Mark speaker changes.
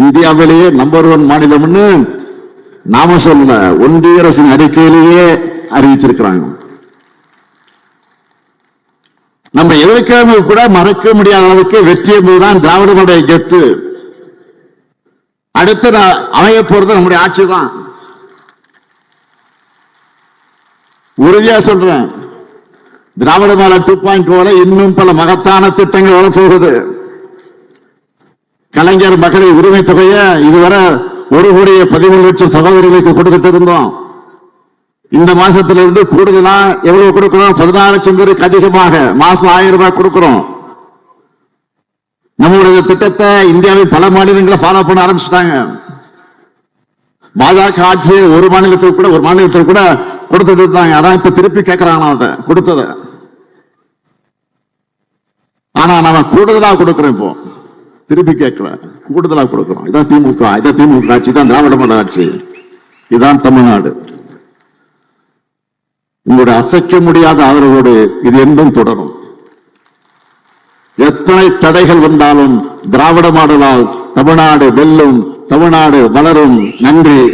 Speaker 1: இந்தியாவிலேயே number one மாநிலம்னு நாம சொல்ல ஒன்றிய அரசின் அறிக்கையிலேயே அறிவிச்சிருக்கிறாங்க. நம்ம எதிர்க்காம கூட மறக்க முடியாத அளவுக்கு வெற்றி என்பதுதான் திராவிடனுடைய கெத்து. அடுத்து நான் அமைய போறது நம்முடைய ஆட்சி தான் உறுதியா சொல்றேன். திராவிட மாடல் டூ பாயிண்ட் போல இன்னும் பல மகத்தான திட்டங்கள் வரப்போகுது. கலைஞர் மகளிர் உரிமை தொகையை இதுவரை ஒரு கோடியே பதிமூணு லட்சம் சகோதரிகளுக்கு கொடுத்துட்டு இருந்தோம். இந்த மாசத்துல இருந்து கூடுதலா எவ்வளவு கொடுக்கிறோம்? பதினாறு லட்சம் பேருக்கு அதிகமாக. மாசம் ஆயிரம் ரூபாய் கொடுக்கிறோம். நம்மளுடைய திட்டத்தை இந்தியாவில் பல மாநிலங்களை ஃபாலோ பண்ண ஆரம்பிச்சிட்டாங்க. பாஜக ஆட்சி ஒரு மாநிலத்தில் கூட ஒரு மாநிலத்தில் கூட கொடுத்துட்டு இருந்தாங்க. ஆனா இப்ப திருப்பி கேட்கறாங்க அதை? கொடுத்ததை. ஆனா நாம கூடுதலா கொடுக்கிறோம் இப்போ. திருப்பி கேட்கல கூடுதலா கொடுக்கிறோம் இதான் திமுக இதான் திமுக ஆட்சி தான் திராவிட மாடல் ஆட்சி. இதான் தமிழ்நாடு. உங்களுடைய அசைக்க முடியாத ஆதரவோடு இது என்றும் தொடரும். எத்தனை தடைகள் வந்தாலும் திராவிட மாடலால் தமிழ்நாடு வெல்லும் தமிழ்நாடு வளரும். நன்றி.